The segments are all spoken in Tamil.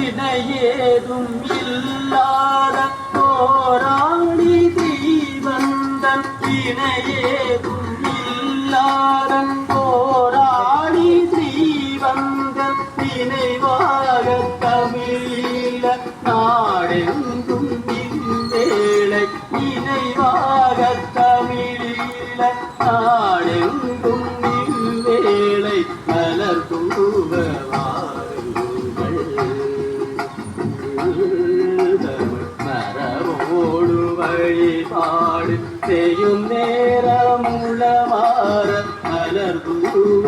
இணையேதும் இல்லாத போராடி தீவந்தன். இணையேதும் இல்லாத போராடி தீவந்தன். நினைவாக தமிழீழ நாடெங்கும் வேளை நினைவாக தமிழீழ நாடெங்கும் வேளை வழிபாடு செய்யும் நேரம் நேரமுளமாற மலர் தூவ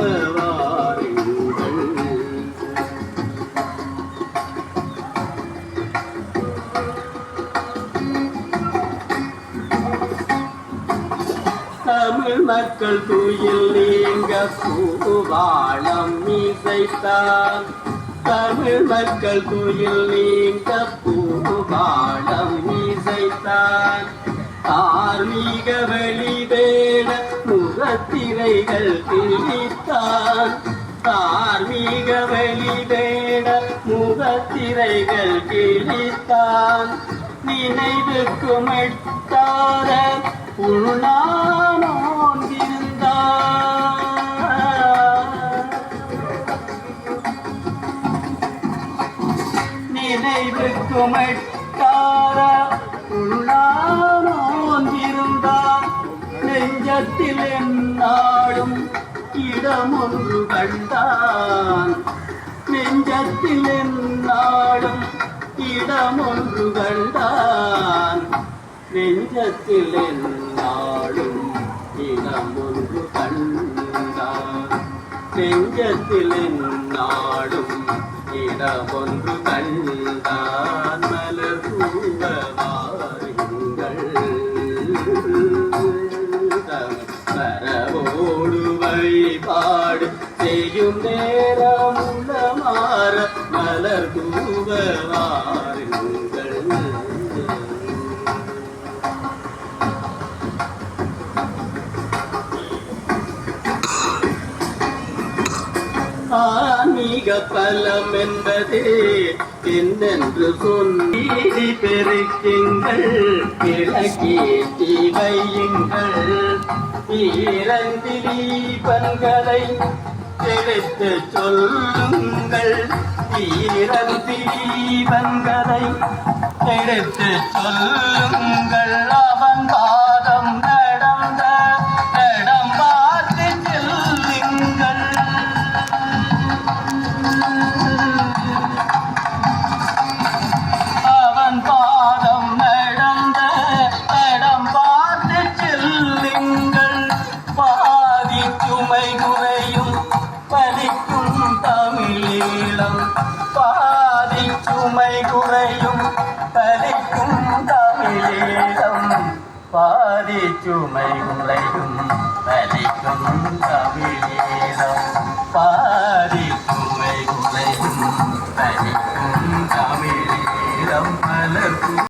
தமிழ் மக்கள் துயில் நீங்க பூவாளம் இசைத்தான். தமிழ் மக்கள் துயில் நீங்க பூவாளம் இசைத்தான். தார்மீக வெளிவேட முகத்திரைகள் கிழித்தான். தார்மீக வெளிவேட முகத்திரைகள் கிழித்தான். நினைவுக்கு மெட்டாத உள்நானோந்திருந்தான் நினைவுக்கு மெட்டாத உள்ளானோந்திருந்தான் நெஞ்சத்தில் என்னாடும் இடமொன்று கண்டான். நெஞ்சத்தில் என்னாடும் இடமொன்று கண்டான். நெஞ்சத்தில் என்னாடும் இடமொன்று கண்டான். நெஞ்சத்தில் என்னாடும் இடமொன்று கண்டான். செய்யும் நேரம் மாற மலர் பூவாருங்கள் ஆன்மீக பலம் என்பதே என்னென்று சொல்லி பெருக்குங்கள். இலக்கேற்றி வையுங்கள் ஈரந்திலீபன்களை எடுத்து சொல்லுங்கள். ஈரந்திலீபன்களை எடுத்து சொல்லுங்கள். அவன் பாதம் പാതി ചുമയുളയും വലിക്കും കവിളി